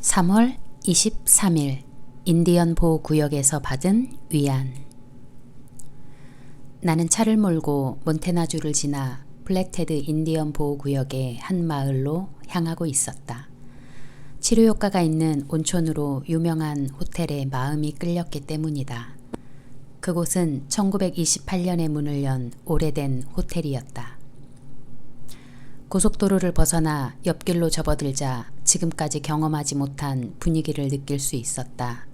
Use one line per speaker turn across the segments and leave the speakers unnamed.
3월 23일 인디언 보호구역에서 받은 위안 나는 차를 몰고 몬테나주를 지나 플랫헤드 인디언 보호구역의 한 마을로 향하고 있었다. 치료 효과가 있는 온천으로 유명한 호텔에 마음이 끌렸기 때문이다. 그곳은 1928년에 문을 연 오래된 호텔이었다. 고속도로를 벗어나 옆길로 접어들자 지금까지 경험하지 못한 분위기를 느낄 수 있었다.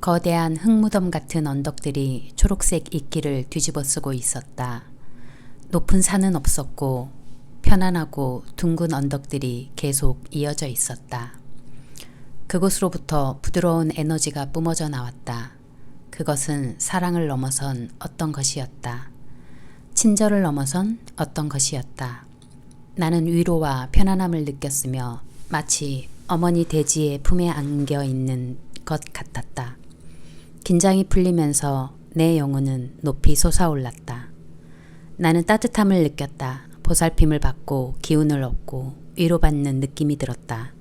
거대한 흙무덤 같은 언덕들이 초록색 이끼를 뒤집어 쓰고 있었다. 높은 산은 없었고 편안하고 둥근 언덕들이 계속 이어져 있었다. 그곳으로부터 부드러운 에너지가 뿜어져 나왔다. 그것은 사랑을 넘어선 어떤 것이었다. 친절을 넘어선 어떤 것이었다. 나는 위로와 편안함을 느꼈으며 마치 어머니 돼지의 품에 안겨 있는 것 같았다. 긴장이 풀리면서 내 영혼은 높이 솟아올랐다. 나는 따뜻함을 느꼈다. 보살핌을 받고 기운을 얻고 위로받는 느낌이 들었다.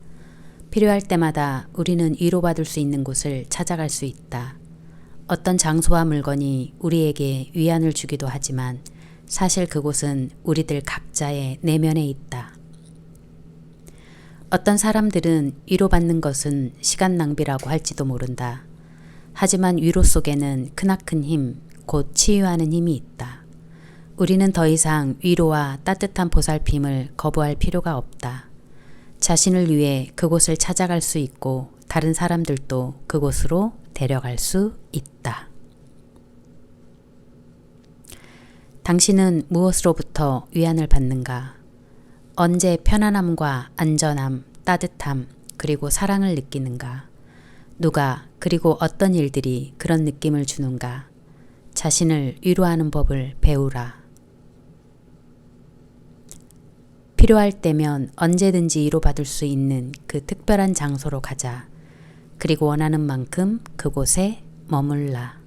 필요할 때마다 우리는 위로받을 수 있는 곳을 찾아갈 수 있다. 어떤 장소와 물건이 우리에게 위안을 주기도 하지만 사실 그곳은 우리들 각자의 내면에 있다. 어떤 사람들은 위로받는 것은 시간 낭비라고 할지도 모른다. 하지만 위로 속에는 크나큰 힘, 곧 치유하는 힘이 있다. 우리는 더 이상 위로와 따뜻한 보살핌을 거부할 필요가 없다. 자신을 위해 그곳을 찾아갈 수 있고 다른 사람들도 그곳으로 데려갈 수 있다. 당신은 무엇으로부터 위안을 받는가? 언제 편안함과 안전함, 따뜻함, 그리고 사랑을 느끼는가? 누가 그리고 어떤 일들이 그런 느낌을 주는가? 자신을 위로하는 법을 배우라. 필요할 때면 언제든지 위로받을 수 있는 그 특별한 장소로 가자. 그리고 원하는 만큼 그곳에 머물라.